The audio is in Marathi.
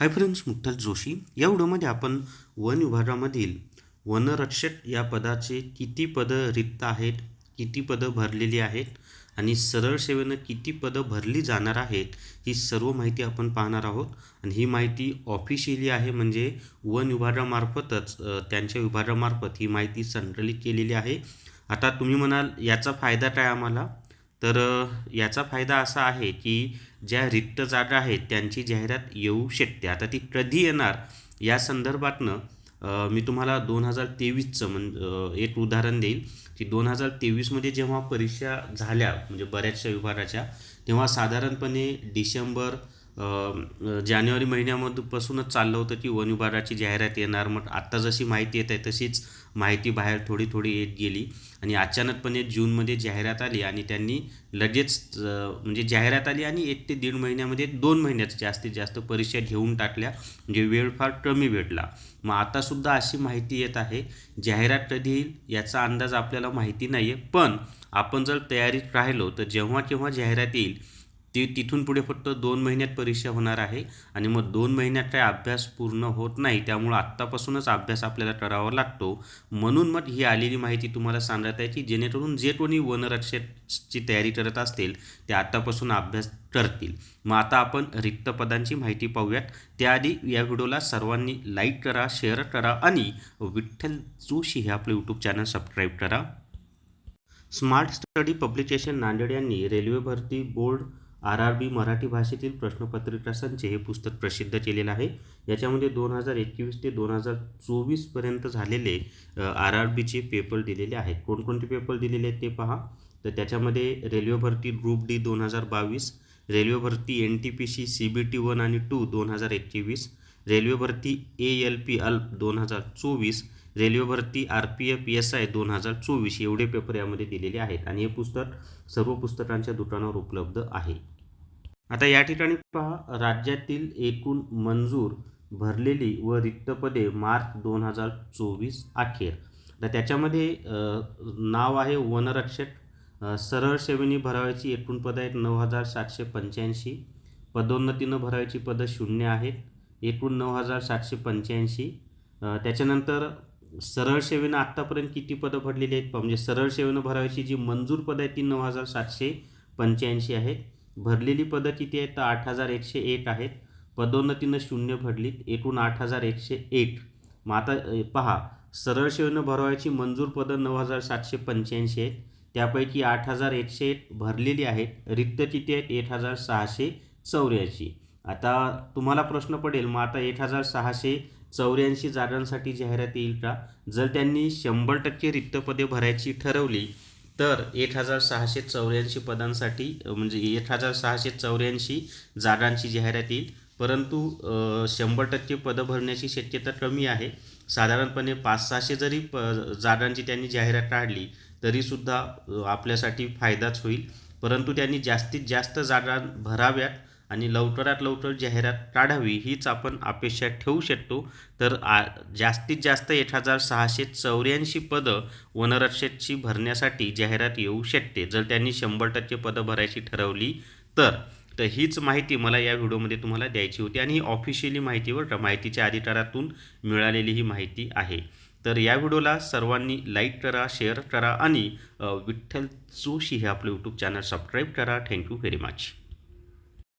हाय फ्रेंड्स मुठ्ठल जोशी या व्हिडिओमध्ये आपण वन विभागामधील वनरक्षक या पदाचे किती पदं रिक्त आहेत किती पदं भरलेली आहेत आणि सरळ सेवेनं किती पदं भरली जाणार आहेत ही सर्व माहिती आपण पाहणार आहोत. आणि ही माहिती ऑफिशियली आहे म्हणजे वन विभागामार्फतच त्यांच्या विभागामार्फत ही माहिती संकलित केलेली आहे. आता तुम्ही म्हणाल याचा फायदा काय आम्हाला? तर याचा फायदा असा आहे की ज्या रिक्त जागा आहेत त्यांची जाहिरात येऊ शकते. आता ती कधी येणार? या संदर्भातनं मी तुम्हाला दोन हजार तेवीसचं म्हण एक उदाहरण देईल की दोन हजार तेवीसमध्ये जेव्हा परीक्षा झाल्या म्हणजे बऱ्याचशा विभागाच्या तेव्हा साधारणपणे डिसेंबर जानेवारी महिन्यामधपासूनच चाललं होतं की वन विभागाची जाहिरात येणार. मग आत्ता जशी माहिती येत आहे तशीच माहिती बाहेर थोडी थोडी येत गेली. आणि अचानकपणे जूनमध्ये जाहिरात आली आणि त्यांनी लगेच म्हणजे जाहिरात आली आणि एक ते दीड महिन्यामध्ये दोन महिन्यात जास्तीत जास्त परीक्षा घेऊन टाकल्या. म्हणजे वेळ फार कमी भेटला. मग आतासुद्धा अशी माहिती येत आहे जाहिरात कधी येईल याचा अंदाज आपल्याला माहिती नाही आहे पण आपण जर तयारीत राहिलो तर जेव्हा केव्हा जाहिरात येईल ती तिथून पुढे फक्त दोन महिन्यात परीक्षा होणार आहे आणि मग दोन महिन्यात काय अभ्यास पूर्ण होत नाही त्यामुळं आत्तापासूनच अभ्यास आपल्याला करावा लागतो. म्हणून मग ही आलेली माहिती तुम्हाला सांगत आहे की जेणेकरून जे कोणी वनरक्षकची तयारी करत असतील ते आत्तापासून अभ्यास करतील. मग आता आपण रिक्त पदांची माहिती पाहूयात. त्याआधी या व्हिडिओला सर्वांनी लाईक करा शेअर करा आणि विठ्ठल जोशी हे आपलं यूट्यूब चॅनल सबस्क्राईब करा. स्मार्ट स्टडी पब्लिकेशन नांदेड यांनी रेल्वे भरती board R R B Marathi भाषेतील प्रश्नपत्रिका संच हे पुस्तक प्रसिद्ध केलेलं आहे. याच्यामध्ये दोन हजार एकवीस ते दोन हजार चोवीसपर्यंत झालेले आर आर बीचे पेपर दिलेले आहेत. कोणकोणते पेपर दिलेले आहेत ते पहा. तर त्याच्यामध्ये रेल्वे भरती ग्रुप डी दोन हजार बावीस रेल्वे भरती N T P C C B T one आणि टू दोन हजार एकवीस रेल्वे भरती ए एल पी अल्प दोन हजार चोवीस रेल्वे भरती R P F S I दोन हजार चोवीस एवढे पेपर यामध्ये दिलेले आहेत. आणि हे पुस्तक सर्व पुस्तकांच्या दुकानावर उपलब्ध आहे. आता या ठिकाणी पहा राज्यातील एकूण मंजूर भरलेली व रिक्त पदे मार्च दोन हजार चोवीस अखेर. तर त्याच्यामध्ये नाव आहे वनरक्षक सरळ सेवेनी भरावायची एकूण पदं आहेत नऊ हजार सातशे पंच्याऐंशी पदोन्नतीनं भरावायची पदं शून्य आहेत एकूण नऊ हजार सातशे पंच्याऐंशी. त्याच्यानंतर सरळ सेवेनं आत्तापर्यंत किती पदं भरलेली आहेत? म्हणजे सरळ सेवेनं भरावायची जी मंजूर पदं आहेत ती नऊ हजार सातशे पंच्याऐंशी आहेत. भरलेली पदं किती आहेत? तर आठ हजार एकशे एक आहेत. पदोन्नतीनं शून्य भरलीत. एकूण आठ हजार एकशे एक. मग आता पहा. सरळ सेवेनं भरवायची मंजूर पदं नऊ हजार सातशे पंच्याऐंशी आहेत. त्यापैकी आठ हजार एकशे एक भरलेली आहेत. रिक्त किती आहेत? एक हजार सहाशे चौऱ्याऐंशी. आता तुम्हाला प्रश्न पडेल मग आता एक हजार सहाशे चौऱ्याऐंशी जागांसाठी जाहिरात येईल का? जर त्यांनी शंभर टक्के रिक्त पदे भरायची ठरवली तर एक हजार सहाशे चौऱ्याऐंशी पदांसाठी म्हणजे एक हजार सहाशे चौऱ्याऐंशी जागांची जाहिरात येईल. परंतु शंभर टक्के पदं भरण्याची शक्यता कमी आहे. साधारणपणे पाच सहाशे जरी प जागांची त्यांनी जाहिरात काढली तरीसुद्धा आपल्यासाठी फायदाच होईल. परंतु त्यांनी जास्तीत जास्त जागा भराव्यात. आणि लवकरात लवकर जाहिरात काढावी हीच आपण अपेक्षा ठेवू शकतो. तर आ जास्तीत जास्त एक हजार सहाशे चौऱ्याऐंशी पदं वनरक्षकची भरण्यासाठी जाहिरात येऊ शकते. जर त्यांनी शंभर टक्के पदं भरायची ठरवली तर तर हीच माहिती मला या व्हिडिओमध्ये तुम्हाला द्यायची होती आणि ही ऑफिशियली माहितीवर का माहितीच्या अधिकारातून मिळालेली ही माहिती आहे. तर या व्हिडिओला सर्वांनी लाईक करा शेअर करा आणि विठ्ठल जोशी हे आपलं यूट्यूब चॅनल सबस्क्राईब करा. Thank you very much